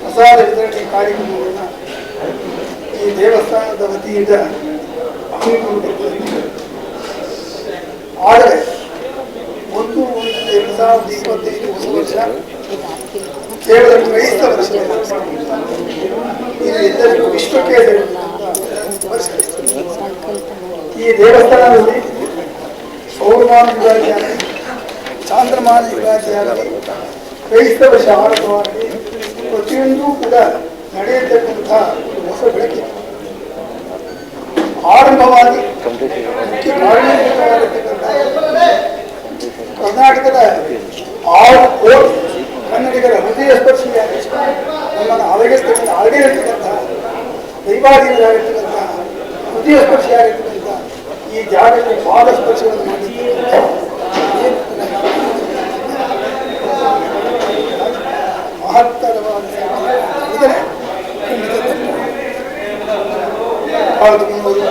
ಹೊಸ ವಿತರಣೆ ಕಾರ್ಯಕ್ರಮವನ್ನು ಈ ದೇವಸ್ಥಾನದ ವತಿಯಿಂದ ಆದರೆ ಒಂದು ಎರಡು ಸಾವಿರದ ಇಪ್ಪತ್ತೈದು ಹೊಸ ವರ್ಷ ಕೇವಲ ಕ್ರೈಸ್ತ ವರ್ಷ ಇದು ಎಲ್ಲರಿಗೂ ವಿಶ್ವಕ್ಕೆ. ಈ ದೇವಸ್ಥಾನದಲ್ಲಿ ಸೌರಮಾನ ಯುಗಾದಿ ಆಗಲಿ ಚಾಂದ್ರಮಾನ ಕ್ರೈಸ್ತ ವರ್ಷ ಆರಂಭವಾಗಲಿ ಪ್ರತಿಯೊಂದು ಕೂಡ ಒಂದು ಹೊಸ ಬೆಳಕಿದೆ ಆರಂಭವಾಗಿ ಕರ್ನಾಟಕದ ಆರು ಕೋಟಿ ಕನ್ನಡಿಗರ ಹೃದಯ ಸ್ಪರ್ಶಿಯಾಗಿ ನಮ್ಮನ್ನು ಅಲಗಿಸ್ತಕ್ಕಂಥ ಅಲಗಿರತಕ್ಕಂಥ ದೈವಾಧೀನರಾಗಿರ್ತಕ್ಕಂಥ, ಹೃದಯ ಸ್ಪರ್ಶಿಯಾಗಿರ್ತಕ್ಕಂಥ ಈ ಜಾಗಕ್ಕೆ ಪಾದ ಸ್ಪರ್ಶವನ್ನು ಮಾಡಿರ್ತಕ್ಕಂಥ ಮಹತ್ತರವಾದ ಇದನ್ನೇ ಖಂಡಿತ ತಪ್ಪು. ಪಾಲ್ಗೊಂಡವರು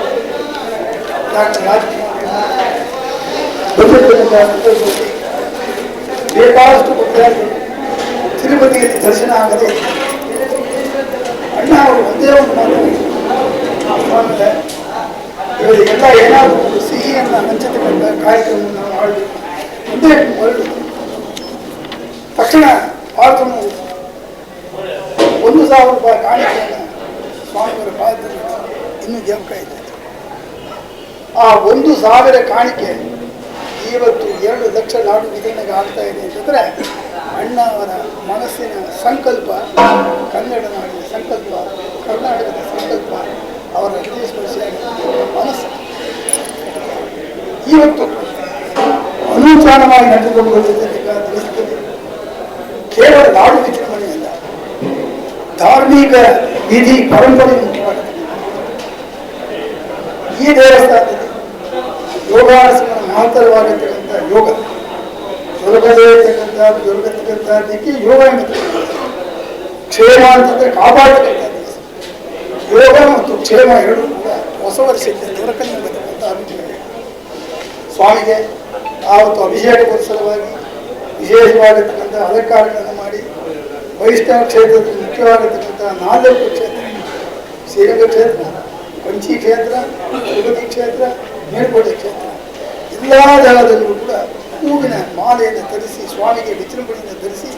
ಡಾಕ್ಟರ್ ರಾಜ್ಕುಮಾರ್ ಬಂದಿರತಕ್ಕಂಥ ಸಂದರ್ಭದಲ್ಲಿ ಬೇಕಾದಷ್ಟು ಭಕ್ತಾದಿಗಳು ತಿರುಪತಿಯಲ್ಲಿ ದರ್ಶನ ಆಗದೆ ಅಣ್ಣ ಅವರು ಒಂದೇ ಒಂದು ಮಾತು ಆಮೇಲೆ ಇವರಿಗೆಲ್ಲ ಏನಾದರೂ ಒಂದು ಸಿಹಿಯನ್ನು ಹಂಚತಕ್ಕಂಥ ಕಾರ್ಯಕ್ರಮವನ್ನು ನಾವು ಮಾಡಬೇಕು ಒಂದೇ ಹೊರಡು ತಕ್ಷಣ ಪಾಲ್ಗೊಂಡು ಒಂದು ಸಾವಿರ ರೂಪಾಯಿ ಕಾಣಿಕೆಯನ್ನು ಸ್ವಾಮಿಯವರ ಪಾದದಲ್ಲಿ ಇನ್ನೂ ಜಮಕ ಇದೆ. ಆ ಒಂದು ಸಾವಿರ ಕಾಣಿಕೆ ಇವತ್ತು ಎರಡು ಲಕ್ಷ ನಾಡು ವಿತರಣೆಗೆ ಆಗ್ತಾ ಇದೆ ಅಂತಂದರೆ ಅಣ್ಣ ಅವರ ಮನಸ್ಸಿನ ಸಂಕಲ್ಪ, ಕನ್ನಡ ನಾಡಿನ ಸಂಕಲ್ಪ, ಕರ್ನಾಟಕದ ಸಂಕಲ್ಪ, ಅವರ ಹೃದಯ ಸ್ಪರ್ಶಿಯಾಗಿರ್ತಕ್ಕಂಥ ಮನಸ್ಸು. ಇವತ್ತು ಅನುಚಾರವಾಗಿ ನಡೆದುಕೊಂಡು ಕೇವಲ ನಾಡು ವಿಜೃಂಭಣೆಯಲ್ಲ ಧಾರ್ಮಿಕ ವಿಧಿ ಪರಂಪರೆ ಮುಖ್ಯವಾಗಿದೆ ಈ ದೇವಸ್ಥಾನದಲ್ಲಿ ಯೋಗಾಸನ ಮಹತ್ತರವಾಗಿರ್ತಕ್ಕಂಥ ಯೋಗ ದುರ್ಗದೇ ಇರ್ತಕ್ಕಂಥ ದುರ್ಗತಕ್ಕಂಥದ್ದಕ್ಕೆ ಯೋಗ ಎನ್ನುತ್ತದೆ ಕ್ಷೇಮ ಅಂತಂದ್ರೆ ಕಾಪಾಡತಕ್ಕಂಥ ಯೋಗ ಮತ್ತು ಕ್ಷೇಮ ಎರಡೂ ಕೂಡ ಹೊಸ ವರ್ಷಕ್ಕೆ ದೊರಕನ್ನು ಬರ್ತಕ್ಕಂಥ ಸ್ವಾಮಿಗೆ ಆವತ್ತು ಅಭಿಷೇಕ ಸಲುವಾಗಿ ವಿಶೇಷವಾಗಿರ್ತಕ್ಕಂಥ ಅಲಂಕಾರಗಳನ್ನು ಮಾಡಿ ವೈಷ್ಣವ ಕ್ಷೇತ್ರದ ಮುಖ್ಯವಾಗಿರ್ತಕ್ಕಂಥ ನಾಲ್ಕು ಕ್ಷೇತ್ರ, ಶ್ರೀರಂಗ ಕ್ಷೇತ್ರ ಕಂಚಿ ಕ್ಷೇತ್ರ, ತಿರುಪತಿ ಕ್ಷೇತ್ರ, ಮೇಲ್ಕೋಟೆ ಕ್ಷೇತ್ರ. ಎಲ್ಲ ಜಾಗದಲ್ಲೂ ಕೂಡ ಹೂವಿನ ಮಾಲೆಯನ್ನು ಧರಿಸಿ, ಸ್ವಾಮಿಗೆ ವಿಜೃಂಭಣೆಯನ್ನು ಧರಿಸಿ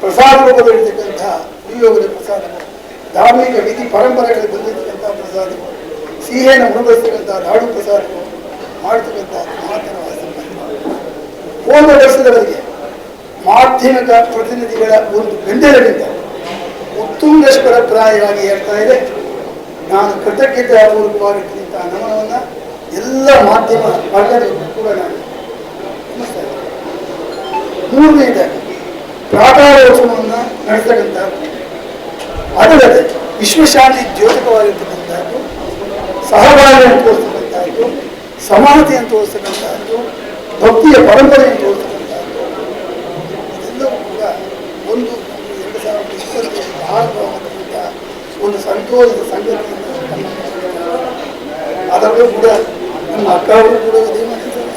ಪ್ರಸಾದ ರೂಪದಲ್ಲಿರ್ತಕ್ಕಂಥ ವಿಯೋಗದ ಪ್ರಸಾದಗಳು ಧಾರ್ಮಿಕ ವಿಧಿ ಪರಂಪರೆಗಳಿಗೆ ಬಂದಿರತಕ್ಕಂಥ ಪ್ರಸಾದಗಳು ಸಿಹಿಯನ್ನು ಅನುಭವಿಸ್ತಕ್ಕಂಥ ನಾಡು ಪ್ರಸಾದಗಳು ಮಾಡ್ತಕ್ಕಂಥ ಮಹತ್ತರವಾದ ಹೋದ ವರ್ಷದವರೆಗೆ ಮಾಧ್ಯಮಿಕ ಪ್ರತಿನಿಧಿಗಳ ಒಂದು ಬೆಂಬಲದಿಂದ ಉತ್ತುಂಗೇಶ್ವರ ಪ್ರಾಯವಾಗಿ ಹೇಳ್ತಾ ಇದೆ. ನಾನು ಕೃತಜ್ಞತಾಪೂರ್ವಕವಾಗಿರ್ತಕ್ಕಂಥ ನಮನವನ್ನು ಎಲ್ಲ ಮಾಧ್ಯಮ ಕೂಡ ನಾನು. ಮೂರನೇದಾಗಿ ಪ್ರಾಕಾರೋತ್ಸವವನ್ನು ನಡೆಸ್ತಕ್ಕಂಥದ್ದು ಅದಲ್ಲದೆ ವಿಶ್ವಶಾಂತಿ ದ್ಯೋತಕವಾಗಿರ್ತಕ್ಕಂಥದ್ದು ಸಹಬಾಳ್ವೆಯನ್ನು ತೋರಿಸ್ತಕ್ಕಂಥದ್ದು ಸಮಾನತೆಯನ್ನು ತೋರಿಸ್ತಕ್ಕಂಥದ್ದು, ಭಕ್ತಿಯ ಪರಂಪರೆಯನ್ನು ತೋರಿಸ್ತಕ್ಕಂಥದ್ದು, ಇದೆಲ್ಲವೂ ಕೂಡ ಒಂದು ಎರಡು ಸಾವಿರದ ಇಪ್ಪತ್ತೈದು ಆರಂಭವಾಗತಕ್ಕಂಥ ಒಂದು ಸಂತೋಷದ ಸಂಗತಿ. ಅದರಲ್ಲೂ ಕೂಡ ನಮ್ಮ ಅಕ್ಕ ಅವರು ಕೂಡ ಉದಯ ಮಾಡಿದ್ದಾರೆ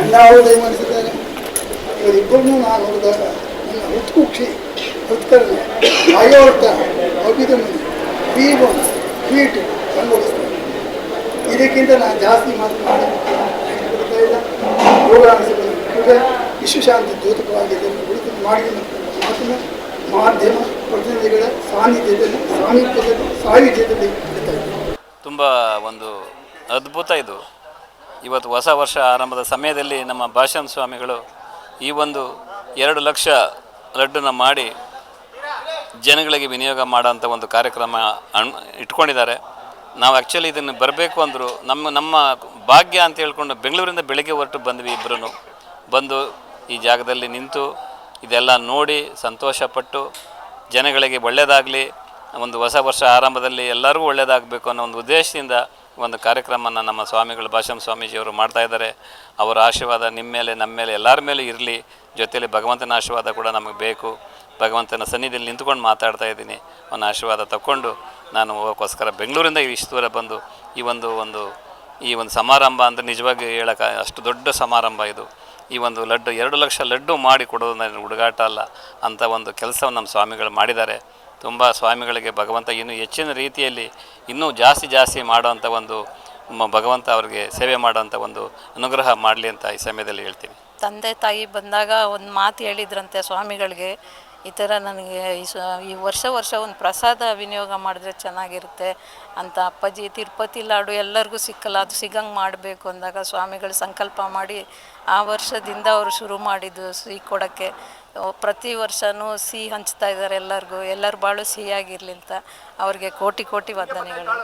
ಅಣ್ಣ ಅವರು ಉದಯ ಮಾಡಿಸಿದ್ದಾರೆ ಇವರಿಬ್ಬರನ್ನೂ ನಾನು ನೋಡಿದಾಗ ನನ್ನ ಉತ್ಕುಕ್ಷಿ ಉತ್ಕರ್ಣೆ ಆಯೋರ್ತ ಅಭಿದಮನಿ ಬೀಬ ಬೀಟು ಸಂಭವಿಸ್ತೇನೆ ಇದಕ್ಕಿಂತ ನಾನು ಜಾಸ್ತಿ ಮಾತನಾಡಿ ಯೋಗ ವಿಶ್ವಶಾಂತಿ ದ್ಯೋತಕವಾಗಿದೆ ಉಳಿದು ಮಾಡಿ ಮಾತನ್ನು ಮಾಧ್ಯಮ ಪ್ರತಿನಿಧಿಗಳ ಸಾನ್ನಿಧ್ಯದಲ್ಲಿ ಸಾನ್ನಿಧ್ಯದಲ್ಲಿ
ತುಂಬ ಒಂದು ಅದ್ಭುತ ಇದು. ಇವತ್ತು ಹೊಸ ವರ್ಷ ಆರಂಭದ ಸಮಯದಲ್ಲಿ ನಮ್ಮ ಭಾಷಣ ಸ್ವಾಮಿಗಳು ಈ ಒಂದು ಎರಡು ಲಕ್ಷ ಲಡ್ಡನ್ನ ಮಾಡಿ ಜನಗಳಿಗೆ ವಿನಿಯೋಗ ಮಾಡೋಂಥ ಒಂದು ಕಾರ್ಯಕ್ರಮ ಇಟ್ಕೊಂಡಿದ್ದಾರೆ. ನಾವು ಆ್ಯಕ್ಚುಲಿ ಇದನ್ನು ಬರಬೇಕು ಅಂದರು ನಮ್ಮ ನಮ್ಮ ಭಾಗ್ಯ ಅಂತ ಹೇಳ್ಕೊಂಡು ಬೆಂಗಳೂರಿಂದ ಬೆಳಗ್ಗೆ ಹೊರಟು ಬಂದ್ವಿ ಇಬ್ಬರೂ ಬಂದು ಈ ಜಾಗದಲ್ಲಿ ನಿಂತು ಇದೆಲ್ಲ ನೋಡಿ ಸಂತೋಷಪಟ್ಟು ಜನಗಳಿಗೆ ಒಳ್ಳೆಯದಾಗಲಿ ಒಂದು ಹೊಸ ವರ್ಷ ಆರಂಭದಲ್ಲಿ ಎಲ್ಲರಿಗೂ ಒಳ್ಳೆಯದಾಗಬೇಕು ಅನ್ನೋ ಒಂದು ಉದ್ದೇಶದಿಂದ ಒಂದು ಕಾರ್ಯಕ್ರಮನ ನಮ್ಮ ಸ್ವಾಮಿಗಳು ಭಾಷಂ ಸ್ವಾಮೀಜಿಯವರು ಮಾಡ್ತಾ ಇದ್ದಾರೆ. ಅವರ ಆಶೀರ್ವಾದ ನಿಮ್ಮ ಮೇಲೆ, ನಮ್ಮ ಮೇಲೆ, ಎಲ್ಲರ ಮೇಲೆ ಇರಲಿ. ಜೊತೆಯಲ್ಲಿ ಭಗವಂತನ ಆಶೀರ್ವಾದ ಕೂಡ ನಮಗೆ ಬೇಕು. ಭಗವಂತನ ಸನ್ನಿಧಿಯಲ್ಲಿ ನಿಂತ್ಕೊಂಡು ಮಾತಾಡ್ತಾ ಇದ್ದೀನಿ. ಅವನ ಆಶೀರ್ವಾದ ತಗೊಂಡು ನಾನು ಹೋಗೋಕ್ಕೋಸ್ಕರ ಬೆಂಗಳೂರಿಂದ ಇಷ್ಟು ದೂರ ಬಂದು ಈ ಒಂದು ಒಂದು, ಈ ಒಂದು ಸಮಾರಂಭ ಅಂತ ನಿಜವಾಗಿ ಹೇಳೋಕೆ ಅಷ್ಟು ದೊಡ್ಡ ಸಮಾರಂಭ ಇದು. ಈ ಒಂದು ಲಡ್ಡು, ಎರಡು ಲಕ್ಷ ಲಡ್ಡು ಮಾಡಿ ಕೊಡೋದು ನನ್ನ ಹುಡುಗಾಟ ಅಲ್ಲ ಅಂತ ಒಂದು ಕೆಲಸವನ್ನು ನಮ್ಮ ಸ್ವಾಮಿಗಳು ಮಾಡಿದ್ದಾರೆ. ತುಂಬ ಸ್ವಾಮಿಗಳಿಗೆ ಭಗವಂತ ಇನ್ನೂ ಹೆಚ್ಚಿನ ರೀತಿಯಲ್ಲಿ ಇನ್ನೂ ಜಾಸ್ತಿ ಜಾಸ್ತಿ ಮಾಡೋವಂಥ ಒಂದು ಭಗವಂತ ಅವರಿಗೆ ಸೇವೆ ಮಾಡೋವಂಥ ಒಂದು ಅನುಗ್ರಹ ಮಾಡಲಿ ಅಂತ ಈ ಸಮಯದಲ್ಲಿ ಹೇಳ್ತೀನಿ.
ತಂದೆ ತಾಯಿ ಬಂದಾಗ ಒಂದು ಮಾತು ಹೇಳಿದ್ರಂತೆ ಸ್ವಾಮಿಗಳಿಗೆ ಈ ಥರ ನನಗೆ ಈ ಸ ಈ ವರ್ಷ ವರ್ಷ ಒಂದು ಪ್ರಸಾದ ವಿನಿಯೋಗ ಮಾಡಿದ್ರೆ ಚೆನ್ನಾಗಿರುತ್ತೆ ಅಂತ ಅಪ್ಪಾಜಿ ತಿರುಪತಿ ಲಾಡು ಎಲ್ಲರಿಗೂ ಸಿಕ್ಕಲ್ಲ ಅದು ಸಿಗಂಗೆ ಮಾಡಬೇಕು ಅಂದಾಗ ಸ್ವಾಮಿಗಳು ಸಂಕಲ್ಪ ಮಾಡಿ ಆ ವರ್ಷದಿಂದ ಅವರು ಶುರು ಮಾಡಿದ್ದು ಸಿಹಿ ಕೊಡೋಕ್ಕೆ. ಪ್ರತಿ ವರ್ಷವೂ ಸಿಹಿ ಹಂಚ್ತಾ ಇದ್ದಾರೆ ಎಲ್ಲರಿಗೂ ಎಲ್ಲರೂ ಬಾಳು ಸಿಹಿಯಾಗಿರಲಿ ಅಂತ ಅವ್ರಿಗೆ ಕೋಟಿ ಕೋಟಿ ವಂದನೆಗಳು